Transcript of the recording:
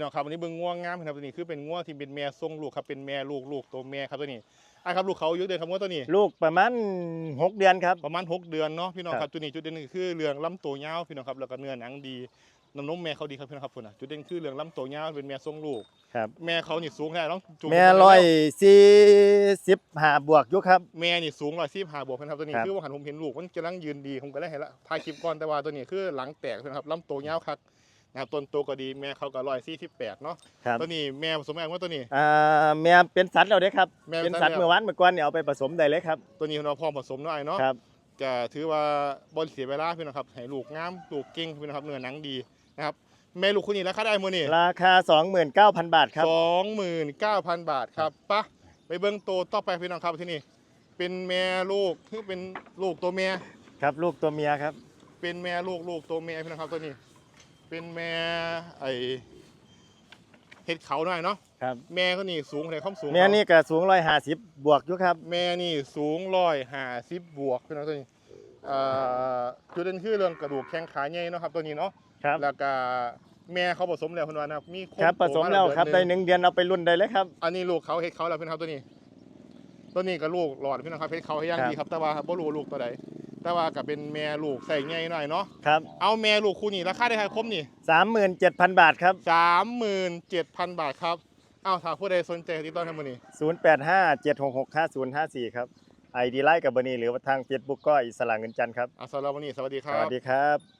เนาะครับวันนี้เบิ่งง่วงงามครับตัวนี้คือเป็นง่วงที่เป็นแม่ทรงลูกครับเป็นแม่ลูกลูกตัวแม่ครับตัวนี้อะครับลูกเขาอายุเดือนครับง่วงตัวนี้ ลูกประมาณหกเดือนครับประมาณ6เดือนเนาะพี่น้องคครัรับบจุดนี้จุดเด่นคือเรื่องลำตัวยาวพี่น้องครับแล้วก็เนื้อหนังดีน้ำนมแม่เขาดีครับพี่น้องครับพุ่นน่ะจุดเด่นคือเรื่องลำตัวยาวเป็นแม่ทรงลูกครับแม่เขานี่สูงแค่ต้องจูงแม่ร้อยสี่สิบห้าบวกอยู่ครับแม่นี่สูงร้อยสี่ห้าบวกนะครับตัวนี้ครับคือว่าหันผมเห็นลูกมันกำลังยืนดีผมก็ได้เห็นละถ่ายคลิปก่อนแต่ว่าตัวนี้คือหลังแตกนะครับลำตัวยาวคัก นะครับต้นโตก็ดีแม่เขาก็ร้อยสี่สิบแปดเนาะครับตัวนี้แม่ผสมแม่ว่าตัวนี้ อ่าแม่เป็นสัตว์แล้วเด้ครับ แม่เป็เป็นนสัสัตตว์ว์แล้ว เมื่อวานเมื่อก่อนเนี่ยเอาไปผสมได้เลยครับ ตัวนี้เราพร้อมผสมหน่อยเนาะครับ จะถือว่าบนเสียเวลาพี่น้องครับให้ลูกงามลูกเก่งพี่น้องครับเนื้อหนังดีนะครับแม่ลูกคู่นี้ราคาได้มื้อนี่ราคา 29,000 บาทครับ สองหมื่นเก้าพันบาทครับปะไปเบิ้งโตวต่อไปพี่น้องครับที่นี่เป็นแม่ลูกคือเป็นลูกตัวเมียครับลูกตัวเมียครับ เป็นแม่ลูกลูกตัวเมียพี่น้องครับตัวนี้ เป็นแม่ไอเห็ดเขาหน่อยเนาะครับ แม่ก็นี่สูงเลยความสูงแม่เขานี่ก็สูง150บวกอยู่ครับ แม่นี่สูงร้อยห้าสิบบวกพี่น้องตัวนี้อ่าจุดเด่นคือเรื่องกระดูกแข้งขาใหญ่เนาะครับตัวนี้เนาะครับแล้วก็แม่เขาผสมแล้วคุณวานะครับมีโครับผสมแล้วครับโตาได้เดือนหนึ่งหนึ่งเดือนเอาไปรุ่นได้เลยครับ อันนี้ลูกเขาเฮ็ดเขาแล้วพี่น้องครับตัวนี้ ตัวนี้ก็ลูกหลอดพี่น้องครับเฮ็ดเขาให้ย่างครับดีครับแต่ว่าบ่รู้ว่าลูกตัวใด แต่ว่าก็เป็นแม่ลูกใส่ใหญ่หน่อยเนาะครับเอาแม่ลูกคู่นี้ราคาได้ให้คมนี่37,000บาทครับ37,000บาทครับเอาถ้าผู้ใดสนใจติดต่อทางมื้อนี้0857665054ครับ ID ไลน์กับเบอร์นี้หรือว่าทาง Facebook ก็อิสระเงินจันทร์ครับอะสำหรับวันนี้สวัสดีคสรับวัสดีครับ